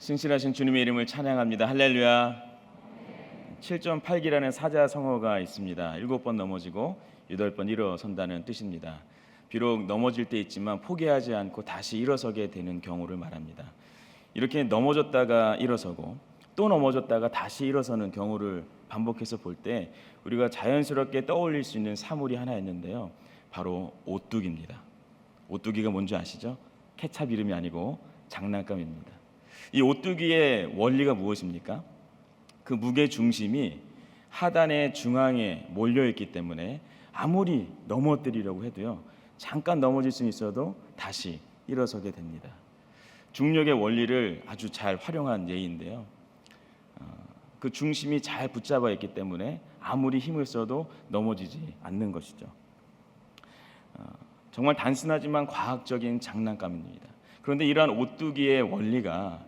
신실하신 주님의 이름을 찬양합니다. 할렐루야. 7.8기라는 사자 성어가 있습니다. 일곱 번 넘어지고 여덟 번 일어선다는 뜻입니다. 비록 넘어질 때 있지만 포기하지 않고 다시 일어서게 되는 경우를 말합니다. 이렇게 넘어졌다가 일어서고 또 넘어졌다가 다시 일어서는 경우를 반복해서 볼 때 우리가 자연스럽게 떠올릴 수 있는 사물이 하나 있는데요. 바로 오뚜기입니다. 오뚜기가 뭔지 아시죠? 케찹 이름이 아니고 장난감입니다. 이 오뚜기의 원리가 무엇입니까? 그 무게 중심이 하단의 중앙에 몰려 있기 때문에 아무리 넘어뜨리려고 해도요. 잠깐 넘어질 수 있어도 다시 일어서게 됩니다. 중력의 원리를 아주 잘 활용한 예인데요. 어, 그 중심이 잘 붙잡아 있기 때문에 아무리 힘을 써도 넘어지지 않는 것이죠. 어, 정말 단순하지만 과학적인 장난감입니다. 그런데 이러한 오뚜기의 원리가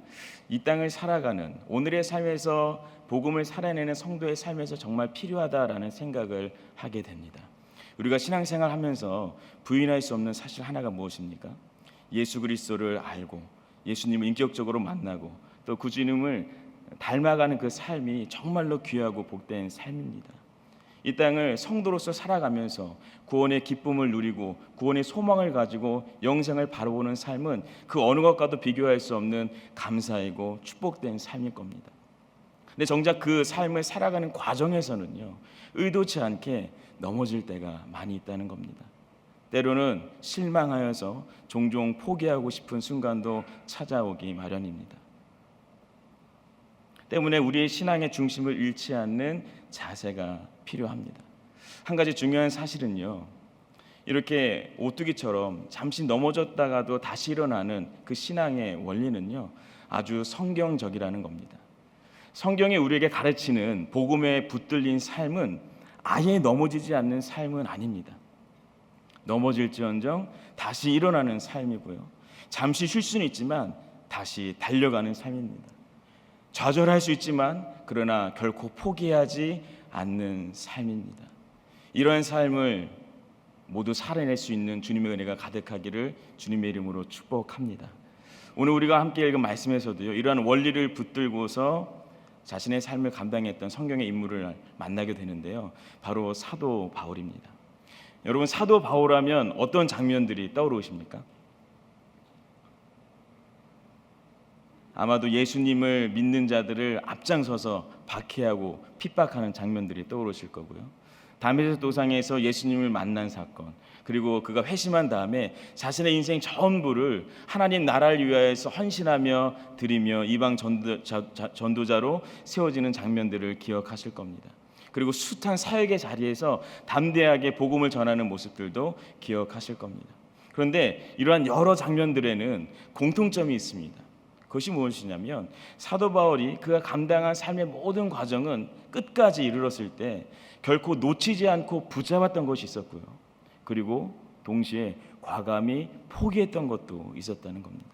이 땅을 살아가는 오늘의 삶에서 복음을 살아내는 성도의 삶에서 정말 필요하다라는 생각을 하게 됩니다. 우리가 신앙생활 하면서 부인할 수 없는 사실 하나가 무엇입니까? 예수 그리스도를 알고 예수님을 인격적으로 만나고 또 그 주님을 닮아가는 그 삶이 정말로 귀하고 복된 삶입니다. 이 땅을 성도로서 살아가면서 구원의 기쁨을 누리고 구원의 소망을 가지고 영생을 바라보는 삶은 그 어느 것과도 비교할 수 없는 감사이고 축복된 삶일 겁니다. 근데 정작 그 삶을 살아가는 과정에서는요 의도치 않게 넘어질 때가 많이 있다는 겁니다. 때로는 실망하여서 종종 포기하고 싶은 순간도 찾아오기 마련입니다. 때문에 우리의 신앙의 중심을 잃지 않는 자세가 필요합니다. 한 가지 중요한 사실은요. 이렇게 오뚜기처럼 잠시 넘어졌다가도 다시 일어나는 그 신앙의 원리는요. 아주 성경적이라는 겁니다. 성경이 우리에게 가르치는 복음에 붙들린 삶은 아예 넘어지지 않는 삶은 아닙니다. 넘어질지언정 다시 일어나는 삶이고요. 잠시 쉴 수는 있지만 다시 달려가는 삶입니다. 좌절할 수 있지만 그러나 결코 포기하지 않는 삶입니다. 이러한 삶을 모두 살아낼 수 있는 주님의 은혜가 가득하기를 주님의 이름으로 축복합니다. 오늘 우리가 함께 읽은 말씀에서도요. 이러한 원리를 붙들고서 자신의 삶을 감당했던 성경의 인물을 만나게 되는데요. 바로 사도 바울입니다. 여러분 사도 바울하면 어떤 장면들이 떠오르십니까? 아마도 예수님을 믿는 자들을 앞장서서 박해하고 핍박하는 장면들이 떠오르실 거고요. 다메섹 도상에서 예수님을 만난 사건, 그리고 그가 회심한 다음에 자신의 인생 전부를 하나님 나라를 위하여서 헌신하며 드리며 이방 전도자, 전도자로 세워지는 장면들을 기억하실 겁니다. 그리고 숱한 사역의 자리에서 담대하게 복음을 전하는 모습들도 기억하실 겁니다. 그런데 이러한 여러 장면들에는 공통점이 있습니다. 그것이 무엇이냐면 사도 바울이 그가 감당한 삶의 모든 과정은 끝까지 이르렀을 때 결코 놓치지 않고 붙잡았던 것이 있었고요. 그리고 동시에 과감히 포기했던 것도 있었다는 겁니다.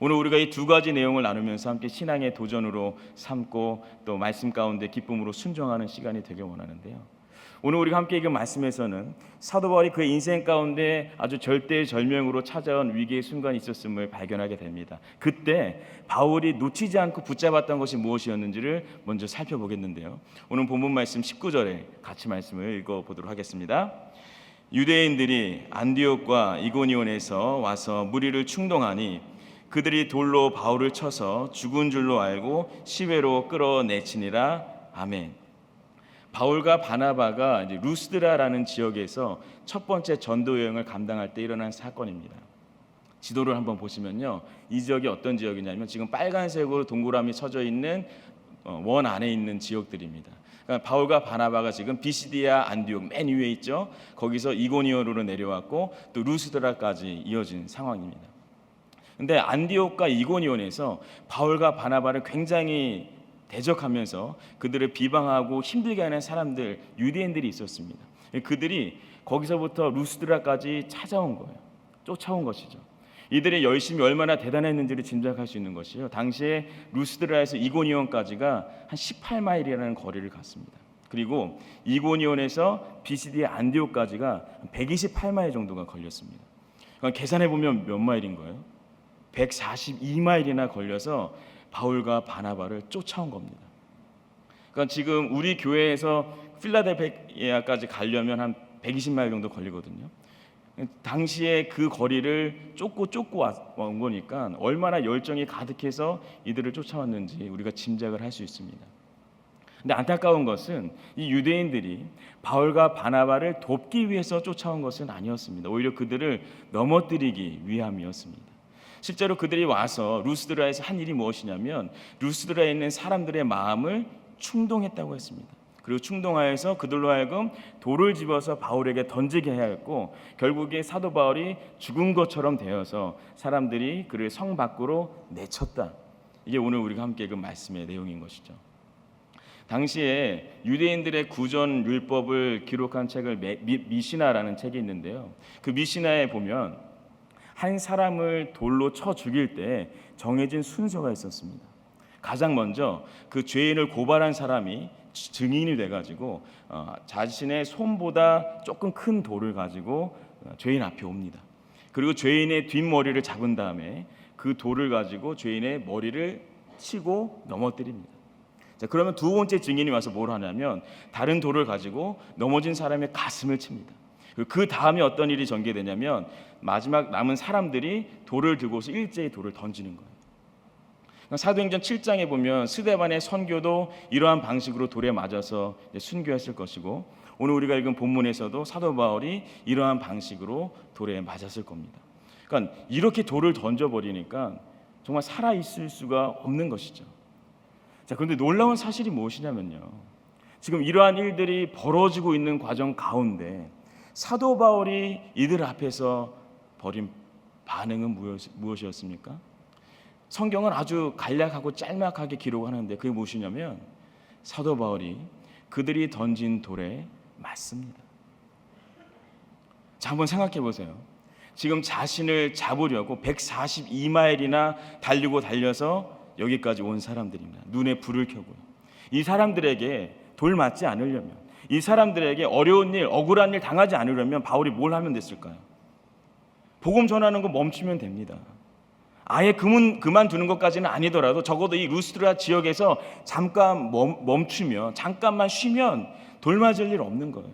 오늘 우리가 이 두 가지 내용을 나누면서 함께 신앙의 도전으로 삼고 또 말씀 가운데 기쁨으로 순종하는 시간이 되길 원하는데요. 오늘 우리가 함께 읽은 말씀에서는 사도 바울이 그의 인생 가운데 아주 절대절명으로 찾아온 위기의 순간이 있었음을 발견하게 됩니다. 그때 바울이 놓치지 않고 붙잡았던 것이 무엇이었는지를 먼저 살펴보겠는데요. 오늘 본문 말씀 19절에 같이 말씀을 읽어 보도록 하겠습니다. 유대인들이 안디옥과 이고니온에서 와서 무리를 충동하니 그들이 돌로 바울을 쳐서 죽은 줄로 알고 시외로 끌어내치니라 아멘. 바울과 바나바가 루스드라라는 지역에서 첫 번째 전도 여행을 감당할 때 일어난 사건입니다. 지도를 한번 보시면요, 이 지역이 어떤 지역이냐면 지금 빨간색으로 동그라미 쳐져 있는 어, 원 안에 있는 지역들입니다. 그러니까 바울과 바나바가 지금 비시디아 안디옥 맨 위에 있죠. 거기서 이고니온으로 내려왔고 또 루스드라까지 이어진 상황입니다. 근데 안디옥과 이고니온에서 바울과 바나바를 굉장히 대적하면서 그들을 비방하고 힘들게 하는 사람들 유대인들이 있었습니다. 그들이 거기서부터 루스드라까지 찾아온 거예요. 쫓아온 것이죠. 이들의 열심이 얼마나 대단했는지를 짐작할 수 있는 것이요. 당시에 루스드라에서 이고니온까지가 한 18마일이라는 거리를 갔습니다. 그리고 이고니온에서 비시디의 안디옥까지가 128마일 정도가 걸렸습니다. 그러니까 계산해 보면 몇 마일인 거예요? 142마일이나 걸려서 바울과 바나바를 쫓아온 겁니다. 그러니까 지금 우리 교회에서 필라델피아까지 가려면 한 120마일 정도 걸리거든요. 당시에 그 거리를 쫓고 쫓고 와- 온 거니까 얼마나 열정이 가득해서 이들을 쫓아왔는지 우리가 짐작을 할 수 있습니다. 근데 안타까운 것은 이 유대인들이 바울과 바나바를 돕기 위해서 쫓아온 것은 아니었습니다. 오히려 그들을 넘어뜨리기 위함이었습니다. 실제로 그들이 와서 루스드라에서 한 일이 무엇이냐면 루스드라에 있는 사람들의 마음을 충동했다고 했습니다. 그리고 충동하여서 그들로 하여금 돌을 집어서 바울에게 던지게 해야 했고 결국에 사도 바울이 죽은 것처럼 되어서 사람들이 그를 성 밖으로 내쳤다. 이게 오늘 우리가 함께 읽은 말씀의 내용인 것이죠. 당시에 유대인들의 구전 율법을 기록한 책을 미시나라는 책이 있는데요. 그 미시나에 보면 한 사람을 돌로 쳐 죽일 때 정해진 순서가 있었습니다. 가장 먼저 그 죄인을 고발한 사람이 증인이 돼가지고 어, 자신의 손보다 조금 큰 돌을 가지고 어, 죄인 앞에 옵니다. 그리고 죄인의 뒷머리를 잡은 다음에 그 돌을 가지고 죄인의 머리를 치고 넘어뜨립니다. 자, 그러면 두 번째 증인이 와서 뭘 하냐면 다른 돌을 가지고 넘어진 사람의 가슴을 칩니다. 그 다음에 어떤 일이 전개되냐면 마지막 남은 사람들이 돌을 들고서 일제히 돌을 던지는 거예요. 그러니까 사도행전 7장에 보면 스데반의 선교도 이러한 방식으로 돌에 맞아서 순교했을 것이고 오늘 우리가 읽은 본문에서도 사도 바울이 이러한 방식으로 돌에 맞았을 겁니다. 그러니까 이렇게 돌을 던져 버리니까 정말 살아 있을 수가 없는 것이죠. 자, 그런데 놀라운 사실이 무엇이냐면요. 지금 이러한 일들이 벌어지고 있는 과정 가운데 사도 바울이 이들 앞에서 벌인 반응은 무엇, 무엇이었습니까? 성경은 아주 간략하고 짤막하게 기록하는데 그게 무엇이냐면 사도 바울이 그들이 던진 돌에 맞습니다. 자, 한번 생각해 보세요. 지금 자신을 잡으려고 142마일이나 달리고 달려서 여기까지 온 사람들입니다. 눈에 불을 켜고요. 이 사람들에게 돌 맞지 않으려면 이 사람들에게 어려운 일, 억울한 일 당하지 않으려면 바울이 뭘 하면 됐을까요? 복음 전하는 거 멈추면 됩니다. 아예 그만 그만두는 것까지는 아니더라도 적어도 이 루스드라 지역에서 잠깐 멈, 멈추면 잠깐만 쉬면 돌 맞을 일 없는 거예요.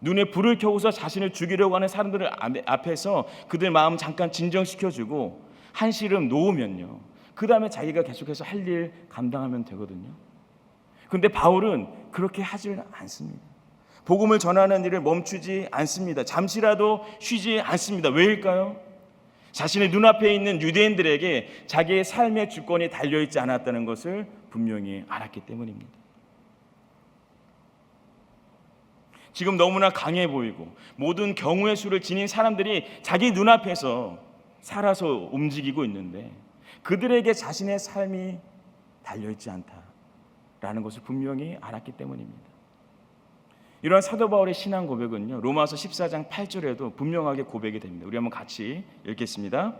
눈에 불을 켜고서 자신을 죽이려고 하는 사람들을 앞에- 앞에서 그들 마음 잠깐 진정시켜주고 한시름 놓으면요. 그 다음에 자기가 계속해서 할 일 감당하면 되거든요. 근데 바울은 그렇게 하질 않습니다. 복음을 전하는 일을 멈추지 않습니다. 잠시라도 쉬지 않습니다. 왜일까요? 자신의 눈앞에 있는 유대인들에게 자기의 삶의 주권이 달려있지 않았다는 것을 분명히 알았기 때문입니다. 지금 너무나 강해 보이고 모든 경우의 수를 지닌 사람들이 자기 눈앞에서 살아서 움직이고 있는데 그들에게 자신의 삶이 달려있지 않다 라는 것을 분명히 알았기 때문입니다. 이러한 사도 바울의 신앙 고백은요. 로마서 14장 8절에도 분명하게 고백이 됩니다. 우리 한번 같이 읽겠습니다.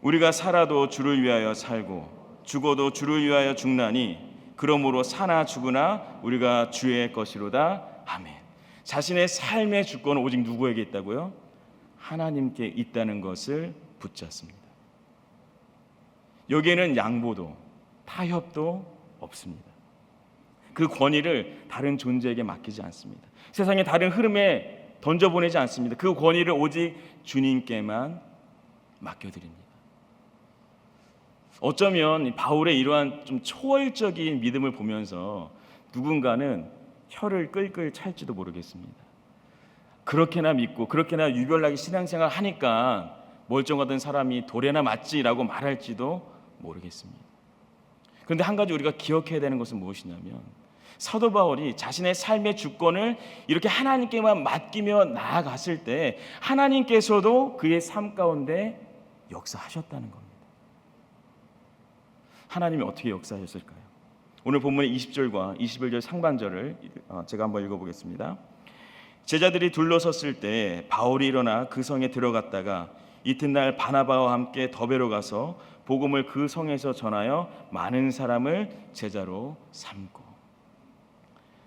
우리가 살아도 주를 위하여 살고 죽어도 주를 위하여 죽나니 그러므로 사나 죽으나 우리가 주의 것이로다. 아멘. 자신의 삶의 주권은 오직 누구에게 있다고요? 하나님께 있다는 것을 붙잡습니다. 여기에는 양보도 타협도 없습니다. 그 권위를 다른 존재에게 맡기지 않습니다. 세상의 다른 흐름에 던져보내지 않습니다. 그 권위를 오직 주님께만 맡겨드립니다. 어쩌면 바울의 이러한 좀 초월적인 믿음을 보면서 누군가는 혀를 끌끌 찰지도 모르겠습니다. 그렇게나 믿고 그렇게나 유별나게 신앙생활 하니까 멀쩡하던 사람이 돌에나 맞지라고 말할지도 모르겠습니다. 그런데 한 가지 우리가 기억해야 되는 것은 무엇이냐면 사도 바울이 자신의 삶의 주권을 이렇게 하나님께만 맡기며 나아갔을 때 하나님께서도 그의 삶 가운데 역사하셨다는 겁니다. 하나님이 어떻게 역사하셨을까요? 오늘 본문의 20절과 21절 상반절을 어, 제가 한번 읽어보겠습니다. 제자들이 둘러섰을 때 바울이 일어나 그 성에 들어갔다가 이튿날 바나바와 함께 더베로 가서 복음을 그 성에서 전하여 많은 사람을 제자로 삼고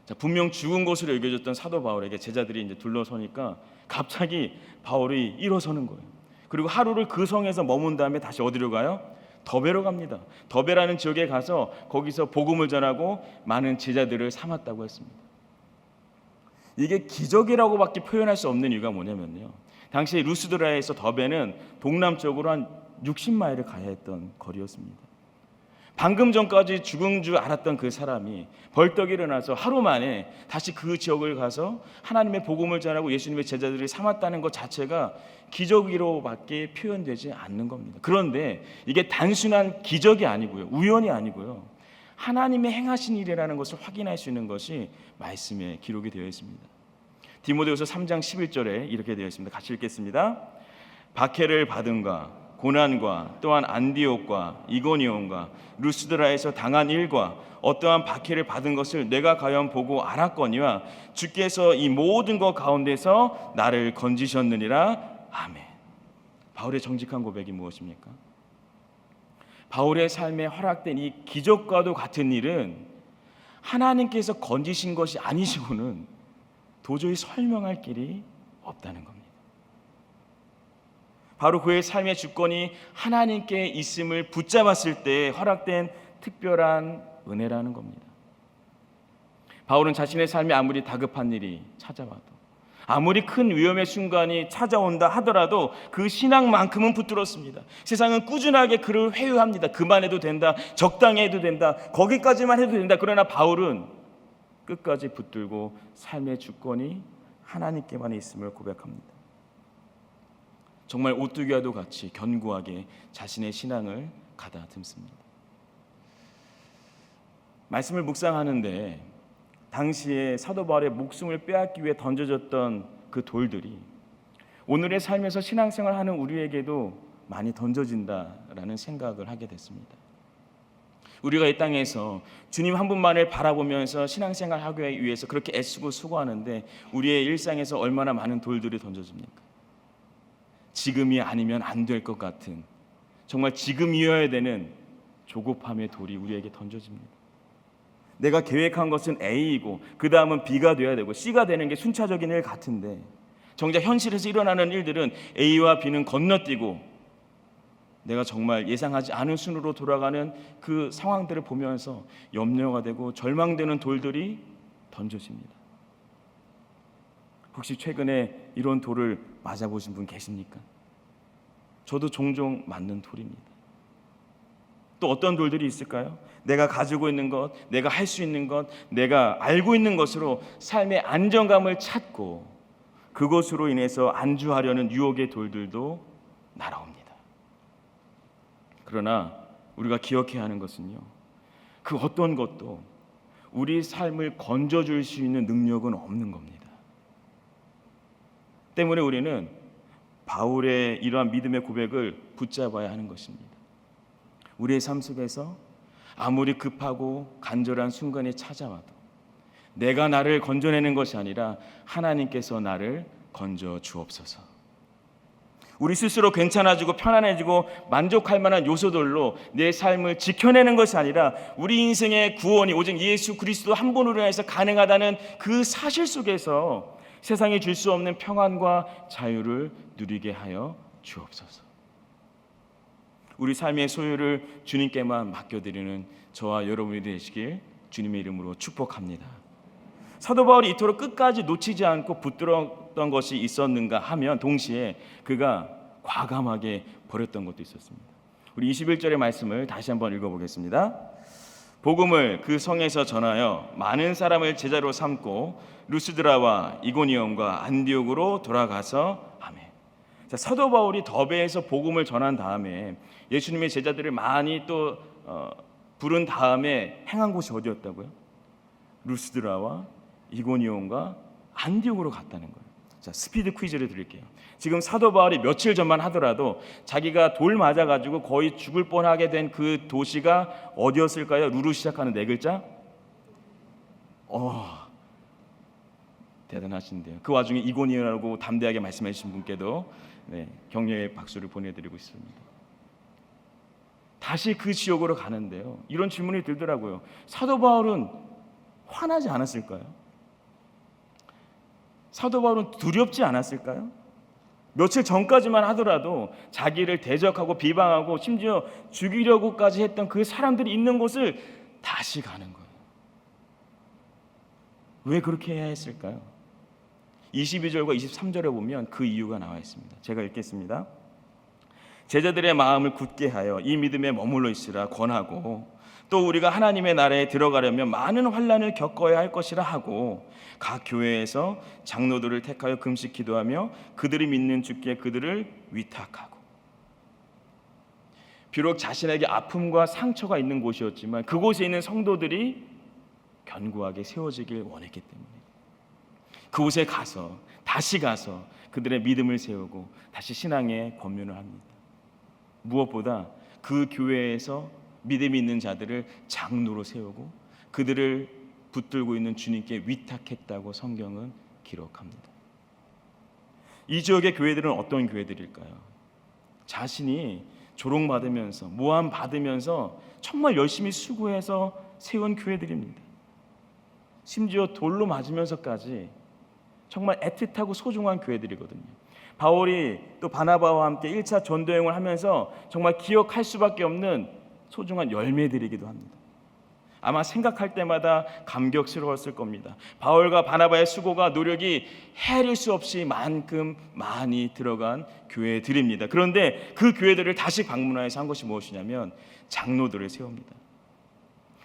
자, 분명 죽은 것으로 여겨졌던 사도 바울에게 제자들이 이제 둘러서니까 갑자기 바울이 일어서는 거예요. 그리고 하루를 그 성에서 머문 다음에 다시 어디로 가요? 더베로 갑니다. 더베라는 지역에 가서 거기서 복음을 전하고 많은 제자들을 삼았다고 했습니다. 이게 기적이라고밖에 표현할 수 없는 이유가 뭐냐면요. 당시 루스드라에서 더베는 동남쪽으로 한 60마일을 가야 했던 거리였습니다. 방금 전까지 죽은 줄 알았던 그 사람이 벌떡 일어나서 하루 만에 다시 그 지역을 가서 하나님의 복음을 전하고 예수님의 제자들을 삼았다는 것 자체가 기적으로밖에 표현되지 않는 겁니다. 그런데 이게 단순한 기적이 아니고요. 우연이 아니고요. 하나님의 행하신 일이라는 것을 확인할 수 있는 것이 말씀에 기록이 되어 있습니다. 디모데후서 3장 11절에 이렇게 되어 있습니다. 같이 읽겠습니다. 박해를 받은가 고난과 또한 안디옥과 이고니온과 루스드라에서 당한 일과 어떠한 박해를 받은 것을 내가 과연 보고 알았거니와 주께서 이 모든 것 가운데서 나를 건지셨느니라 아멘. 바울의 정직한 고백이 무엇입니까? 바울의 삶에 허락된 이 기적과도 같은 일은 하나님께서 건지신 것이 아니시고는 도저히 설명할 길이 없다는 겁니다. 바로 그의 삶의 주권이 하나님께 있음을 붙잡았을 때 허락된 특별한 은혜라는 겁니다. 바울은 자신의 삶에 아무리 다급한 일이 찾아와도 아무리 큰 위험의 순간이 찾아온다 하더라도 그 신앙만큼은 붙들었습니다. 세상은 꾸준하게 그를 회유합니다. 그만해도 된다. 적당히 해도 된다. 거기까지만 해도 된다. 그러나 바울은 끝까지 붙들고 삶의 주권이 하나님께만 있음을 고백합니다. 정말 오뚜기와도 같이 견고하게 자신의 신앙을 가다듬습니다. 말씀을 묵상하는데 당시에 사도 바울의 목숨을 빼앗기 위해 던져졌던 그 돌들이 오늘의 삶에서 신앙생활 하는 우리에게도 많이 던져진다라는 생각을 하게 됐습니다. 우리가 이 땅에서 주님 한 분만을 바라보면서 신앙생활 하기 위해서 그렇게 애쓰고 수고하는데 우리의 일상에서 얼마나 많은 돌들이 던져집니까? 지금이 아니면 안 될 것 같은 정말 지금이어야 되는 조급함의 돌이 우리에게 던져집니다. 내가 계획한 것은 A이고 그 다음은 B가 되어야 되고 C가 되는 게 순차적인 일 같은데 정작 현실에서 일어나는 일들은 A와 B는 건너뛰고 내가 정말 예상하지 않은 순으로 돌아가는 그 상황들을 보면서 염려가 되고 절망되는 돌들이 던져집니다. 혹시 최근에 이런 돌을 맞아보신 분 계십니까? 저도 종종 맞는 돌입니다. 또 어떤 돌들이 있을까요? 내가 가지고 있는 것, 내가 할 수 있는 것, 내가 알고 있는 것으로 삶의 안정감을 찾고 그것으로 인해서 안주하려는 유혹의 돌들도 날아옵니다. 그러나 우리가 기억해야 하는 것은요. 그 어떤 것도 우리 삶을 건져줄 수 있는 능력은 없는 겁니다. 때문에 우리는 바울의 이러한 믿음의 고백을 붙잡아야 하는 것입니다. 우리의 삶 속에서 아무리 급하고 간절한 순간이 찾아와도 내가 나를 건져내는 것이 아니라 하나님께서 나를 건져 주옵소서. 우리 스스로 괜찮아지고 편안해지고 만족할 만한 요소들로 내 삶을 지켜내는 것이 아니라 우리 인생의 구원이 오직 예수 그리스도 한 분으로 해서 가능하다는 그 사실 속에서 세상에 줄수 없는 평안과 자유를 누리게 하여 주옵소서. 우리 삶의 소유를 주님께만 맡겨드리는 저와 여러분이 되시길 주님의 이름으로 축복합니다. 사도 바울이 이토록 끝까지 놓치지 않고 붙들었던 것이 있었는가 하면 동시에 그가 과감하게 버렸던 것도 있었습니다. 우리 21절의 말씀을 다시 한번 읽어보겠습니다. 복음을 그 성에서 전하여 많은 사람을 제자로 삼고 루스드라와 이고니온과 안디옥으로 돌아가서 아멘. 자, 사도 바울이 더베에서 복음을 전한 다음에 예수님의 제자들을 많이 또 어, 부른 다음에 행한 곳이 어디였다고요? 루스드라와 이고니온과 안디옥으로 갔다는 거예요. 자, 스피드 퀴즈를 드릴게요. 지금 사도 바울이 며칠 전만 하더라도 자기가 돌 맞아 가지고 거의 죽을 뻔하게 된 그 도시가 어디였을까요? 루루 시작하는 네 글자? 어. 대단하신데요. 그 와중에 이고니온이라고 담대하게 말씀해 주신 분께도 네, 격려의 박수를 보내 드리고 있습니다. 다시 그 지역으로 가는데요. 이런 질문이 들더라고요. 사도 바울은 화나지 않았을까요? 사도 바울은 두렵지 않았을까요? 며칠 전까지만 하더라도 자기를 대적하고 비방하고 심지어 죽이려고까지 했던 그 사람들이 있는 곳을 다시 가는 거예요. 왜 그렇게 해야 했을까요? 22절과 23절에 보면 그 이유가 나와 있습니다. 제가 읽겠습니다. 제자들의 마음을 굳게 하여 이 믿음에 머물러 있으라 권하고 또 우리가 하나님의 나라에 들어가려면 많은 환란을 겪어야 할 것이라 하고 각 교회에서 장로들을 택하여 금식 기도하며 그들이 믿는 주께 그들을 위탁하고 비록 자신에게 아픔과 상처가 있는 곳이었지만 그곳에 있는 성도들이 견고하게 세워지길 원했기 때문에 그곳에 가서 다시 가서 그들의 믿음을 세우고 다시 신앙의 권면을 합니다. 무엇보다 그 교회에서 믿음이 있는 자들을 장로로 세우고 그들을 붙들고 있는 주님께 위탁했다고 성경은 기록합니다. 이 지역의 교회들은 어떤 교회들일까요? 자신이 조롱받으면서 모함 받으면서 정말 열심히 수고해서 세운 교회들입니다. 심지어 돌로 맞으면서까지 정말 애틋하고 소중한 교회들이거든요. 바울이 또 바나바와 함께 1차 전도여행을 하면서 정말 기억할 수밖에 없는 소중한 열매들이기도 합니다. 아마 생각할 때마다 감격스러웠을 겁니다. 바울과 바나바의 수고가 노력이 헤아릴 수 없이 만큼 많이 들어간 교회들입니다. 그런데 그 교회들을 다시 방문하여서 한 것이 무엇이냐면 장로들을 세웁니다.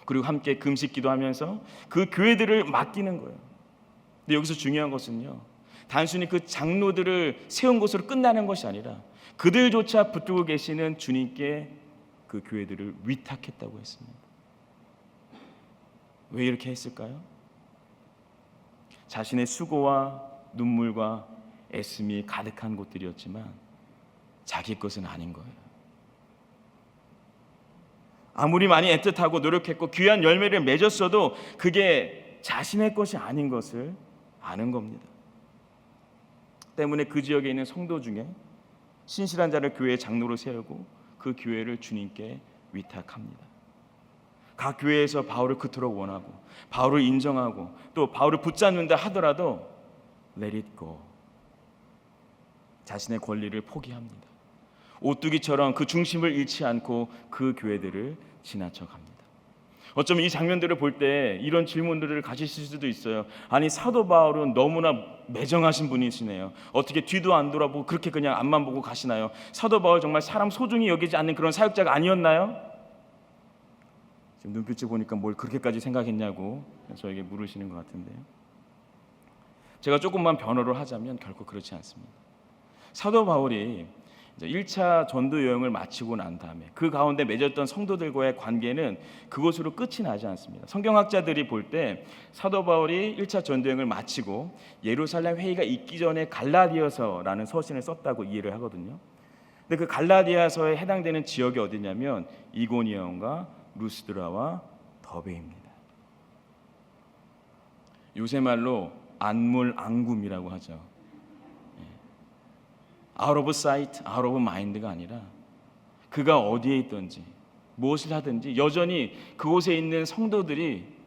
그리고 함께 금식 기도하면서 그 교회들을 맡기는 거예요. 근데 여기서 중요한 것은요. 단순히 그 장로들을 세운 것으로 끝나는 것이 아니라 그들조차 붙들고 계시는 주님께 그 교회들을 위탁했다고 했습니다. 왜 이렇게 했을까요? 자신의 수고와 눈물과 애씀이 가득한 곳들이었지만 자기 것은 아닌 거예요. 아무리 많이 애틋하고 노력했고 귀한 열매를 맺었어도 그게 자신의 것이 아닌 것을 아는 겁니다. 때문에 그 지역에 있는 성도 중에 신실한 자를 교회 장로로 세우고 그 교회를 주님께 위탁합니다. 각 교회에서 바울을 그토록 원하고 바울을 인정하고 또 바울을 붙잡는다 하더라도 go. 자신의 권리를 포기합니다. 오뚜기처럼 그 중심을 잃지 않고 그 교회들을 지나쳐 갑니다. 어쩌면 이 장면들을 볼 때 이런 질문들을 가지실 수도 있어요. 아니 사도 바울은 너무나 매정하신 분이시네요. 어떻게 뒤도 안 돌아보고 그렇게 그냥 앞만 보고 가시나요? 사도 바울 정말 사람 소중히 여기지 않는 그런 사역자가 아니었나요? 지금 눈빛을 보니까 뭘 그렇게까지 생각했냐고 저에게 물으시는 것 같은데요. 제가 조금만 변호를 하자면 결코 그렇지 않습니다. 사도 바울이 이제 1차 전도 여행을 마치고 난 다음에 그 가운데 맺었던 성도들과의 관계는 그곳으로 끝이 나지 않습니다. 성경학자들이 볼 때 사도 바울이 1차 전도 여행을 마치고 예루살렘 회의가 있기 전에 갈라디아서라는 서신을 썼다고 이해를 하거든요. 근데 그 갈라디아서에 해당되는 지역이 어디냐면 이고니온과 루스드라와 더베입니다. 요새 말로 안물 안굼이라고 하죠. Out of sight, out of mind가 아니라 그가 어디에 있든지 무엇을 하든지 여전히 그곳에 있는 성도들이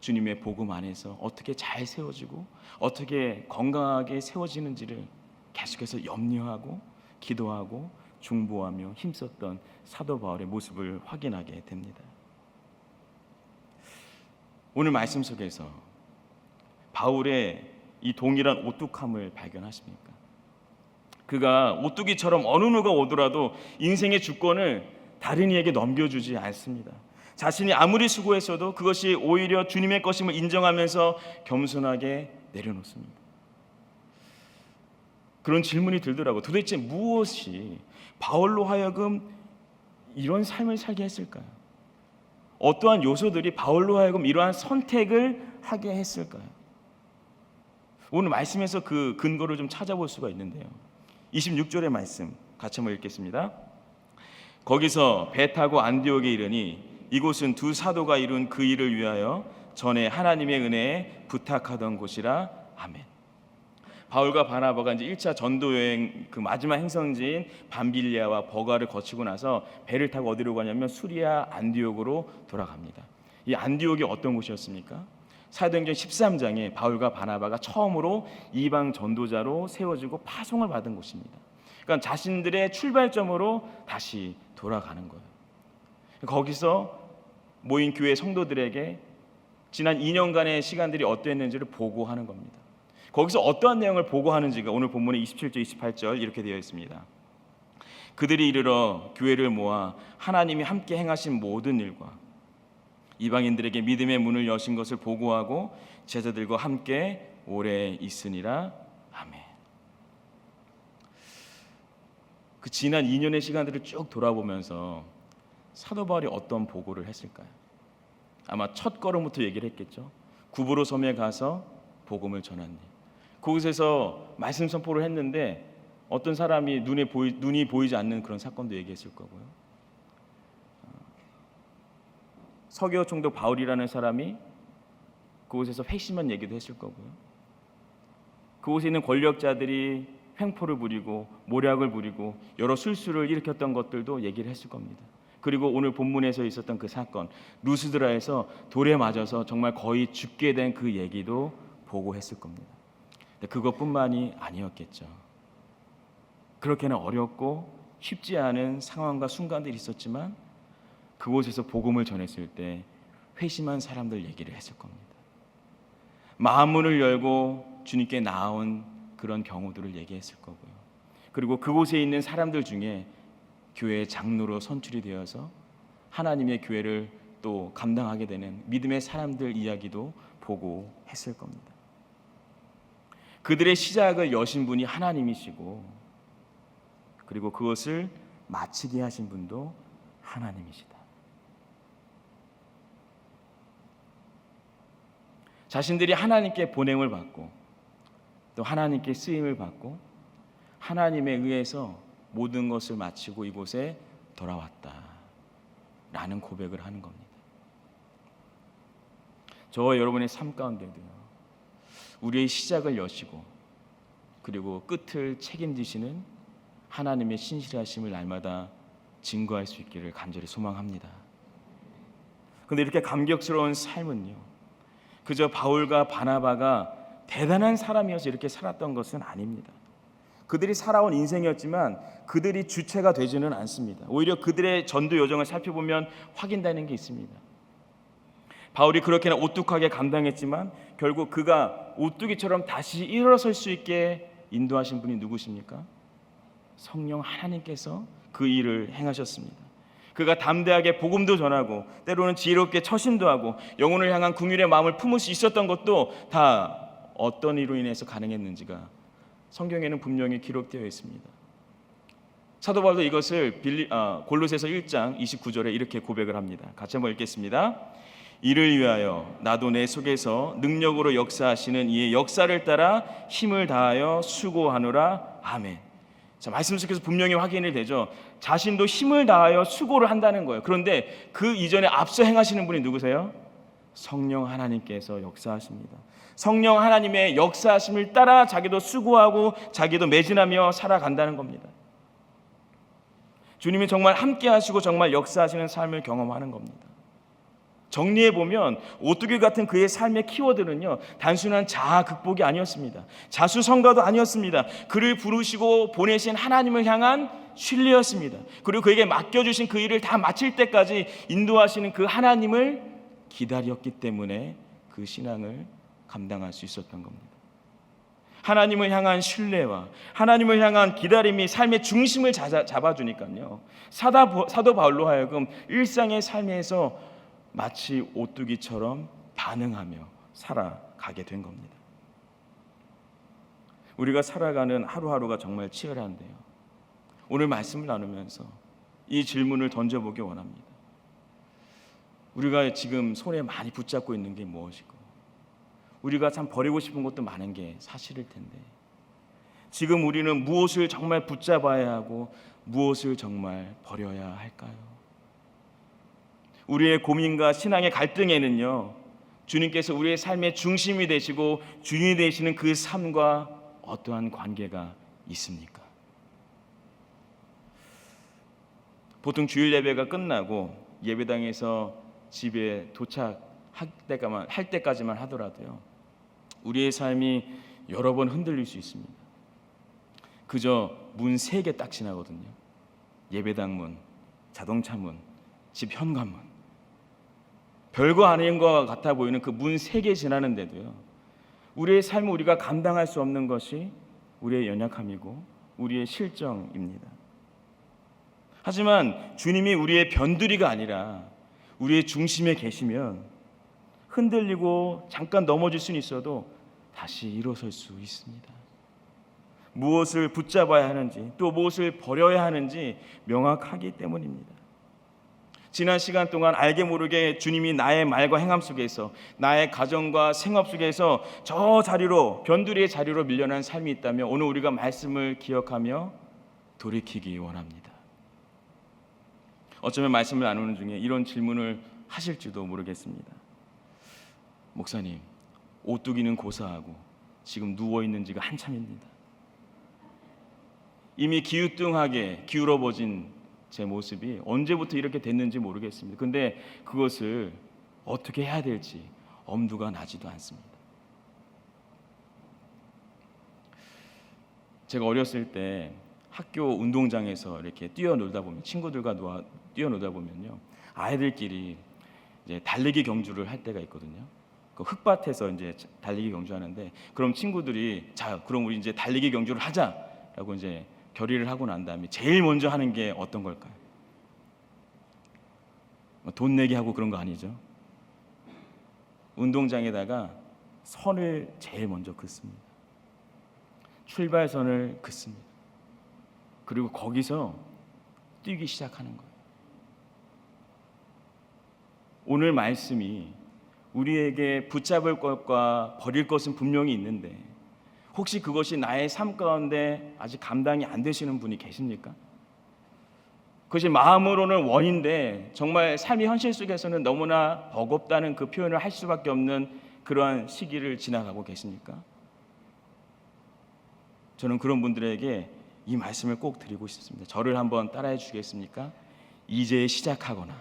주님의 복음 안에서 어떻게 잘 세워지고 어떻게 건강하게 세워지는지를 계속해서 염려하고 기도하고 중보하며 힘썼던 사도 바울의 모습을 확인하게 됩니다. 오늘 말씀 속에서 바울의 이 동일한 오뚝함을 발견하십니까? 그가 오뚜기처럼 어느 누가 오더라도 인생의 주권을 다른 이에게 넘겨주지 않습니다. 자신이 아무리 수고했어도 그것이 오히려 주님의 것임을 인정하면서 겸손하게 내려놓습니다. 그런 질문이 들더라고. 도대체 무엇이 바울로 하여금 이런 삶을 살게 했을까요? 어떠한 요소들이 바울로 하여금 이러한 선택을 하게 했을까요? 오늘 말씀에서 그 근거를 좀 찾아볼 수가 있는데요. 26절의 말씀 같이 한번 읽겠습니다. 거기서 배 타고 안디옥에 이르니 이곳은 두 사도가 이룬 그 일을 위하여 전에 하나님의 은혜에 부탁하던 곳이라 아멘. 바울과 바나바가 이제 1차 전도 여행 그 마지막 행성지인 밤빌리아와 버가를 거치고 나서 배를 타고 어디로 가냐면 수리아 안디옥으로 돌아갑니다. 이 안디옥이 어떤 곳이었습니까? 사도행전 13장에 바울과 바나바가 처음으로 이방 전도자로 세워지고 파송을 받은 곳입니다. 그러니까 자신들의 출발점으로 다시 돌아가는 거예요. 거기서 모인 교회 성도들에게 지난 2년간의 시간들이 어땠는지를 보고하는 겁니다. 거기서 어떠한 내용을 보고하는지가 오늘 본문의 27절, 28절 이렇게 되어 있습니다. 그들이 이르러 교회를 모아 하나님이 함께 행하신 모든 일과 이방인들에게 믿음의 문을 여신 것을 보고하고 제자들과 함께 오래 있으니라. 아멘. 그 지난 2년의 시간들을 쭉 돌아보면서 사도 바울이 어떤 보고를 했을까요? 아마 첫 걸음부터 얘기를 했겠죠. 구부로 섬에 가서 복음을 전한 일. 그곳에서 말씀 선포를 했는데 어떤 사람이 눈에 보이, 눈이 보이지 않는 그런 사건도 얘기했을 거고요. 어, 서기오 총독 바울이라는 사람이 그곳에서 회심한 얘기도 했을 거고요. 그곳에 있는 권력자들이 횡포를 부리고 모략을 부리고 여러 술수를 일으켰던 것들도 얘기를 했을 겁니다. 그리고 오늘 본문에서 있었던 그 사건 루스드라에서 돌에 맞아서 정말 거의 죽게 된 그 얘기도 보고했을 겁니다. 그것뿐만이 아니었겠죠. 그렇게는 어렵고 쉽지 않은 상황과 순간들이 있었지만 그곳에서 복음을 전했을 때 회심한 사람들 얘기를 했을 겁니다. 마음문을 열고 주님께 나온 그런 경우들을 얘기했을 거고요. 그리고 그곳에 있는 사람들 중에 교회의 장로로 선출이 되어서 하나님의 교회를 또 감당하게 되는 믿음의 사람들 이야기도 보고 했을 겁니다. 그들의 시작을 여신 분이 하나님이시고 그리고 그것을 마치게 하신 분도 하나님이시다. 자신들이 하나님께 보냄을 받고 또 하나님께 쓰임을 받고 하나님에 의해서 모든 것을 마치고 이곳에 돌아왔다 라는 고백을 하는 겁니다. 저와 여러분의 삶 가운데도요. 우리의 시작을 여시고 그리고 끝을 책임지시는 하나님의 신실하심을 날마다 증거할 수 있기를 간절히 소망합니다. 근데 이렇게 감격스러운 삶은요. 그저 바울과 바나바가 대단한 사람이어서 이렇게 살았던 것은 아닙니다. 그들이 살아온 인생이었지만 그들이 주체가 되지는 않습니다. 오히려 그들의 전도 여정을 살펴보면 확인되는 게 있습니다. 바울이 그렇게나 오뚝하게 감당했지만 결국 그가 오뚝이처럼 다시 일어설 수 있게 인도하신 분이 누구십니까? 성령 하나님께서 그 일을 행하셨습니다. 그가 담대하게 복음도 전하고 때로는 지혜롭게 처신도 하고 영혼을 향한 궁율의 마음을 품을 수 있었던 것도 다 어떤 이로 인해서 가능했는지가 성경에는 분명히 기록되어 있습니다. 사도 바울도 이것을 빌리, 아, 골로새서 1장 29절에 이렇게 고백을 합니다. 같이 한번 읽겠습니다. 이를 위하여 나도 내 속에서 능력으로 역사하시는 이의 역사를 따라 힘을 다하여 수고하노라. 아멘. 자, 말씀 속에서 분명히 확인이 되죠. 자신도 힘을 다하여 수고를 한다는 거예요. 그런데 그 이전에 앞서 행하시는 분이 누구세요? 성령 하나님께서 역사하십니다. 성령 하나님의 역사하심을 따라 자기도 수고하고 자기도 매진하며 살아간다는 겁니다. 주님이 정말 함께 하시고 정말 역사하시는 삶을 경험하는 겁니다. 정리해 보면 오뚜기 같은 그의 삶의 키워드는요 단순한 자아 극복이 아니었습니다. 자수성가도 아니었습니다. 그를 부르시고 보내신 하나님을 향한 신뢰였습니다. 그리고 그에게 맡겨주신 그 일을 다 마칠 때까지 인도하시는 그 하나님을 기다렸기 때문에 그 신앙을 감당할 수 있었던 겁니다. 하나님을 향한 신뢰와 하나님을 향한 기다림이 삶의 중심을 잡아주니까요. 사도 바울로 하여금 일상의 삶에서 마치 오뚜기처럼 반응하며 살아가게 된 겁니다. 우리가 살아가는 하루하루가 정말 치열한데요. 오늘 말씀을 나누면서 이 질문을 던져보기 원합니다. 우리가 지금 손에 많이 붙잡고 있는 게 무엇이고, 우리가 참 버리고 싶은 것도 많은 게 사실일 텐데, 지금 우리는 무엇을 정말 붙잡아야 하고, 무엇을 정말 버려야 할까요? 우리의 고민과 신앙의 갈등에는요. 주님께서 우리의 삶의 중심이 되시고 주인이 되시는 그 삶과 어떠한 관계가 있습니까? 보통 주일 예배가 끝나고 예배당에서 집에 도착 할 때까만 할 때까지만 하더라도요. 우리의 삶이 여러 번 흔들릴 수 있습니다. 그저 문 세 개 딱 지나거든요. 예배당 문, 자동차 문, 집 현관문. 별거 아닌 것 같아 보이는 그 문 세 개 지나는데도요. 우리의 삶을 우리가 감당할 수 없는 것이 우리의 연약함이고 우리의 실정입니다. 하지만 주님이 우리의 변두리가 아니라 우리의 중심에 계시면 흔들리고 잠깐 넘어질 수는 있어도 다시 일어설 수 있습니다. 무엇을 붙잡아야 하는지 또 무엇을 버려야 하는지 명확하기 때문입니다. 지난 시간 동안 알게 모르게 주님이 나의 말과 행함 속에서 나의 가정과 생업 속에서 저 자리로 변두리의 자리로 밀려난 삶이 있다면 오늘 우리가 말씀을 기억하며 돌이키기 원합니다. 어쩌면 말씀을 나누는 중에 이런 질문을 하실지도 모르겠습니다. 목사님, 오뚜기는 고사하고 지금 누워 있는 지가 한참입니다. 이미 기우뚱하게 기울어버진 제 모습이 언제부터 이렇게 됐는지 모르겠습니다. 근데 그것을 어떻게 해야 될지 엄두가 나지도 않습니다. 제가 어렸을 때 학교 운동장에서 이렇게 뛰어놀다 보면 친구들과 놓아, 뛰어놀다 보면요 아이들끼리 이제 달리기 경주를 할 때가 있거든요. 그 흙밭에서 이제 달리기 경주하는데 그럼 친구들이 자 그럼 우리 이제 달리기 경주를 하자라고 이제 결의를 하고 난 다음에 제일 먼저 하는 게 어떤 걸까요? 뭐돈 내기 하고 그런 거 아니죠? 운동장에다가 선을 제일 먼저 긋습니다. 출발선을 긋습니다. 그리고 거기서 뛰기 시작하는 거예요. 오늘 말씀이 우리에게 붙잡을 것과 버릴 것은 분명히 있는데 혹시 그것이 나의 삶 가운데 아직 감당이 안 되시는 분이 계십니까? 그것이 마음으로는 원인데 정말 삶의 현실 속에서는 너무나 버겁다는 그 표현을 할 수밖에 없는 그러한 시기를 지나가고 계십니까? 저는 그런 분들에게 이 말씀을 꼭 드리고 싶습니다. 저를 한번 따라해 주겠습니까? 이제 시작하거나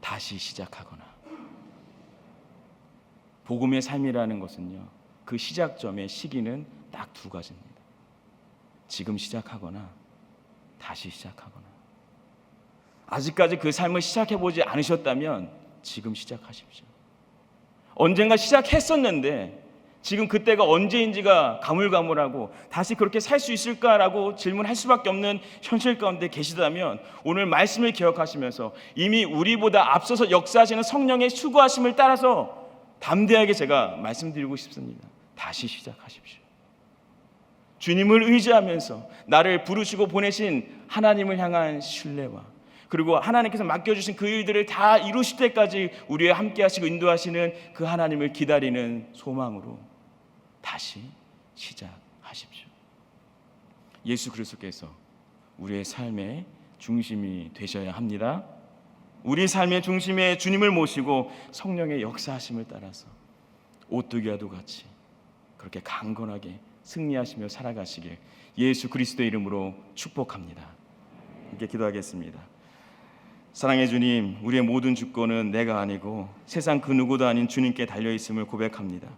다시 시작하거나 복음의 삶이라는 것은요. 그 시작점의 시기는 딱 두 가지입니다. 지금 시작하거나 다시 시작하거나. 아직까지 그 삶을 시작해 보지 않으셨다면 지금 시작하십시오. 언젠가 시작했었는데 지금 그때가 언제인지가 가물가물하고 다시 그렇게 살 수 있을까라고 질문할 수밖에 없는 현실 가운데 계시다면 오늘 말씀을 기억하시면서 이미 우리보다 앞서서 역사하시는 성령의 수고하심을 따라서 담대하게 제가 말씀드리고 싶습니다. 다시 시작하십시오. 주님을 의지하면서 나를 부르시고 보내신 하나님을 향한 신뢰와 그리고 하나님께서 맡겨주신 그 일들을 다 이루실 때까지 우리와 함께 하시고 인도하시는 그 하나님을 기다리는 소망으로 다시 시작하십시오. 예수 그리스도께서 우리의 삶의 중심이 되셔야 합니다. 우리 삶의 중심에 주님을 모시고 성령의 역사하심을 따라서 오뚜기와도 같이 그렇게 강건하게 승리하시며 살아가시길 예수 그리스도의 이름으로 축복합니다. 이렇게 기도하겠습니다. 사랑의 주님, 우리의 모든 주권은 내가 아니고 세상 그 누구도 아닌 주님께 달려 있음을 고백합니다.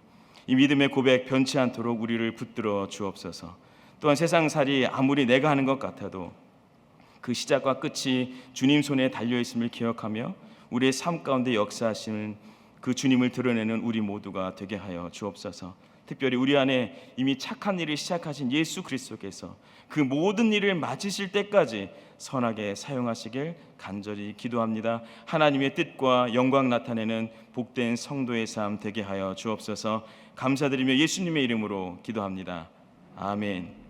이 믿음의 고백 변치 않도록 우리를 붙들어 주옵소서. 또한 세상살이 아무리 내가 하는 것 같아도 그 시작과 끝이 주님 손에 달려 있음을 기억하며 우리의 삶 가운데 역사하시는 그 주님을 드러내는 우리 모두가 되게 하여 주옵소서. 특별히 우리 안에 이미 착한 일을 시작하신 예수 그리스도께서 그 모든 일을 마치실 때까지 선하게 사용하시길 간절히 기도합니다. 하나님의 뜻과 영광 나타내는 복된 성도의 삶 되게 하여 주옵소서. 감사드리며 예수님의 이름으로 기도합니다. 아멘.